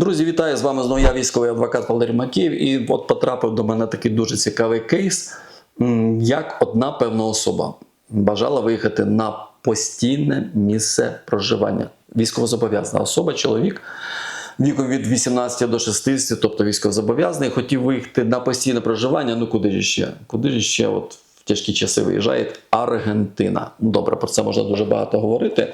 Друзі, вітаю з вами знову я військовий адвокат Валерій Макіїв. І от потрапив до мене такий дуже цікавий кейс, як одна певна особа бажала виїхати на постійне місце проживання. Військовозобов'язана особа, чоловік віком від 18 до 60, тобто військовозобов'язаний, хотів виїхати на постійне проживання. Ну куди ж ще? Куди ж ще? От тяжкі часи виїжджає Аргентина. Ну, Добре, про це можна дуже багато говорити.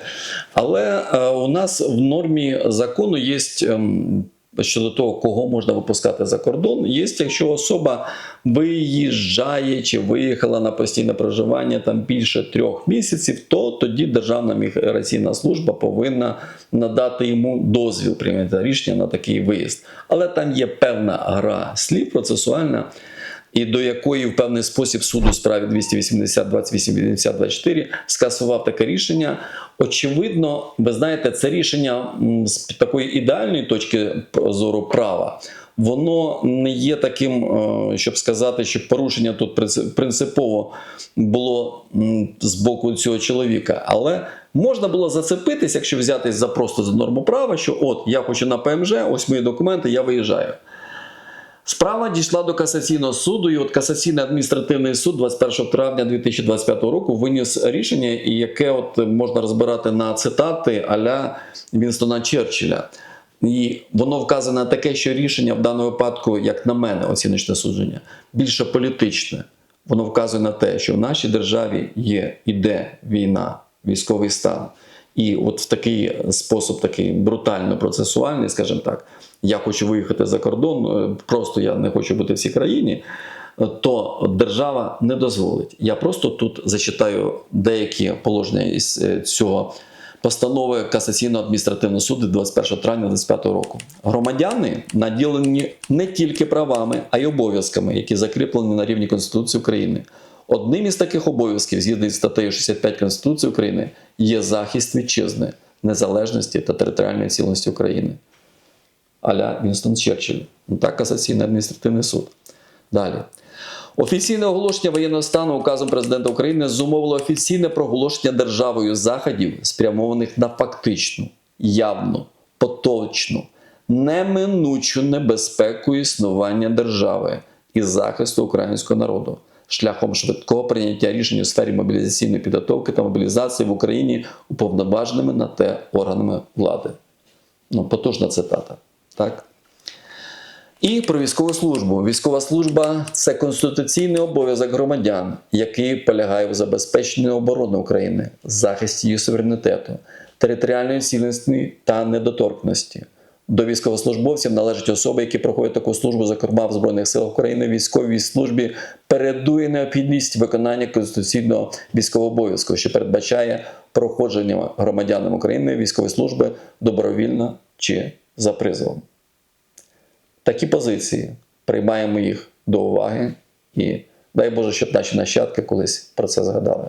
Але е, у нас в нормі закону є. ем, Щодо того, кого можна випускати за кордон, є, якщо особа виїжджає чи виїхала на постійне проживання там більше трьох місяців, то тоді Державна міграційна служба повинна надати йому дозвіл прийняти рішення на такий виїзд. Але там є певна гра слів процесуальна, і до якої в певний спосіб суд у справі 280 28 80 24 скасував таке рішення. Очевидно, ви знаєте, це рішення з такої ідеальної точки зору права. Воно не є таким, е, щоб сказати, що порушення тут принципово було з боку цього чоловіка. Але можна було зацепитись, якщо взятись за просто за норму права, що от я хочу на ПМЖ, ось мої документи, я виїжджаю. Справа дійшла до касаційного суду, і от касаційний адміністративний суд 21 травня 2025 року виніс рішення, яке от можна розбирати на цитати аля Вінстона Черчилля. І воно вказане на таке, що рішення в даному випадку, як на мене, оціночне судження, більше політичне. Воно вказує на те, що в нашій державі є іде війна, військовий стан. І от в такий спосіб, такий брутально процесуальний, скажімо так, я хочу виїхати за кордон, е, просто я не хочу бути в цій країні, то держава не дозволить. Я просто тут зачитаю деякі положення із е, цього постанови Касаційного адміністративного суду 21 травня 2025 року. Громадяни наділені не тільки правами, а й обов'язками, які закріплені на рівні Конституції України. Одним із таких обов'язків, згідно з статтею 65 Конституції України, є захист вітчизни, незалежності та територіальної цілісності України. Аля Вінстон Черчилль. Так, касаційний адміністративний суд. Далі. Офіційне оголошення воєнного стану указом президента України зумовило офіційне проголошення державою заходів, спрямованих на фактичну, явну, поточну, неминучу небезпеку існування держави і захисту українського народу шляхом швидкого прийняття рішень у сфері мобілізаційної підготовки та мобілізації в Україні уповноваженими на те органами влади. Ну, потужна цитата. Так? І про військову службу. Військова служба це конституційний обов'язок громадян, який полягає в забезпеченні оборони України, захисті її суверенітету, територіальної цілісності та недоторкності. До військовослужбовців належать особи, які проходять таку службу, зокрема в Збройних силах України, військовій службі передує необхідність виконання конституційного військового обов'язку, що передбачає проходження громадянам України військової служби добровільно чи за призовом. Такі позиції приймаємо їх до уваги і дай Боже, щоб наші нащадки колись про це згадали.